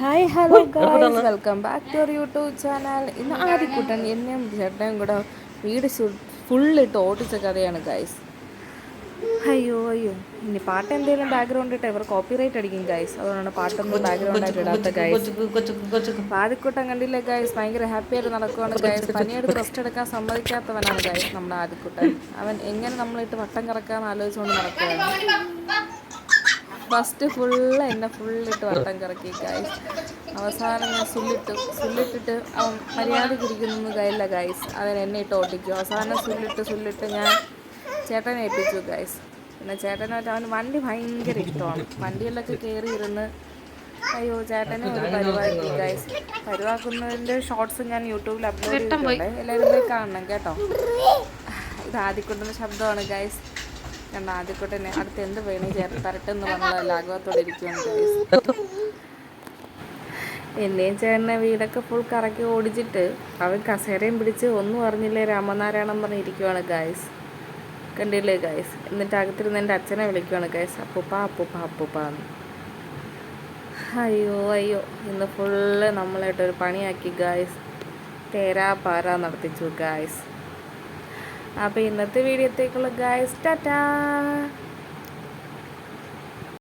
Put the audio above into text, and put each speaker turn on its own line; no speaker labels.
Hi hello guys welcome back to our YouTube channel ഇന്ന് ആദ്യക്കൂട്ടൻ എന്നെയും ചേട്ടനെയും കൂടെ വീട് ഫുള്ളിട്ട് ഓടിച്ച കഥയാണ് ഗായ്സ് അയ്യോ അയ്യോ. ഇനി പാട്ട് എന്തെങ്കിലും ബാക്ക്ഗ്രൗണ്ട് ഇട്ട് ഇവർ കോപ്പിറൈറ്റ് അടിക്കും ഗായ്സ് അതുകൊണ്ടാണ് പാട്ടൊന്നും ബാക്ക്ഗ്രൗണ്ട് ആയിട്ട് ഇടാത്ത ഗായ്സ് ആദ്യക്കൂട്ടം കണ്ടില്ലേ ഗായ്സ് ഭയങ്കര ഹാപ്പി ആയിട്ട് നടക്കുവാണ് ഗായ്സ് പനിയെടുത്ത് റെസ്റ്റ് എടുക്കാൻ സമ്മതിക്കാത്തവനാണ് ഗായ്സ് നമ്മുടെ ആദ്യക്കൂട്ടൻ അവൻ എങ്ങനെ നമ്മളിട്ട് വട്ടം കറക്കാന്ന് ആലോചിച്ചുകൊണ്ട് നടക്കുകയാണ് ഫസ്റ്റ് ഫുള്ള് എന്നെ ഫുള്ളിട്ട് വട്ടം കറക്കി ഗായ്സ് അവസാനം ഞാൻ സുല്ലിട്ടു സുല്ലിട്ടിട്ട് അവൻ മര്യാദയ്ക്ക് ഇരിക്കുന്നൊന്നും കയ്യില്ല ഗായ്സ് അവൻ എന്നെ ഇട്ട് ഓട്ടിക്കും അവസാനം സുല്ലിട്ട് സുല്ലിട്ട് ഞാൻ ചേട്ടനെ ഏൽപ്പിച്ചു ഗായ്സ് പിന്നെ ചേട്ടനായിട്ട് അവന് വണ്ടി ഭയങ്കര ഇഷ്ടമാണ്. വണ്ടിയിലൊക്കെ കയറി ഇരുന്ന് അയ്യോ ചേട്ടനെ ഒരു പരിപാടി ഗായ്സ് പരിവാക്കുന്നതിന്റെ ഷോർട്സ് ഞാൻ യൂട്യൂബിൽ അപ്ലോഡ് ചെയ്തിട്ടുണ്ട്. എല്ലാവരും പോയി കാണണം കേട്ടോ. ഇത് ആദ്യക്കൊണ്ടുന്ന ശബ്ദമാണ് ഗായ്സ് കണ്ട ആദ്യക്കോട്ടെ അടുത്ത് എന്ത് വേണേ ചേർത്ത് തരട്ടെന്ന് പറഞ്ഞ ലാഘവത്തോടെ ഇരിക്കുകയാണ് എന്നെയും ചേട്ടനെ വീടൊക്കെ ഫുൾ കറക്കി ഓടിച്ചിട്ട് അവൻ കസേരയും പിടിച്ച് ഒന്നും അറിഞ്ഞില്ലേ രാമനാരായണം പറഞ്ഞിരിക്കുവാണ് ഗായ്സ്. കണ്ടില്ലേ ഗായ്സ്? എന്നിട്ട് അകത്തിരുന്ന് എന്റെ അച്ഛനെ വിളിക്കുവാണ് ഗായ്സ്. അപ്പൂപ്പ അപ്പൂപ്പ അപ്പൂപ്പ എന്ന്. അയ്യോ അയ്യോ. ഇന്ന് ഫുള്ള് നമ്മളായിട്ടൊരു പണിയാക്കി ഗായ്സ്. തേരാ പാരാ നടത്തിച്ചു ഗായ്സ്. അപ്പോൾ ഇന്നത്തെ വീഡിയോത്തേക്കുള്ള ഗായ്സ് ടാറ്റാ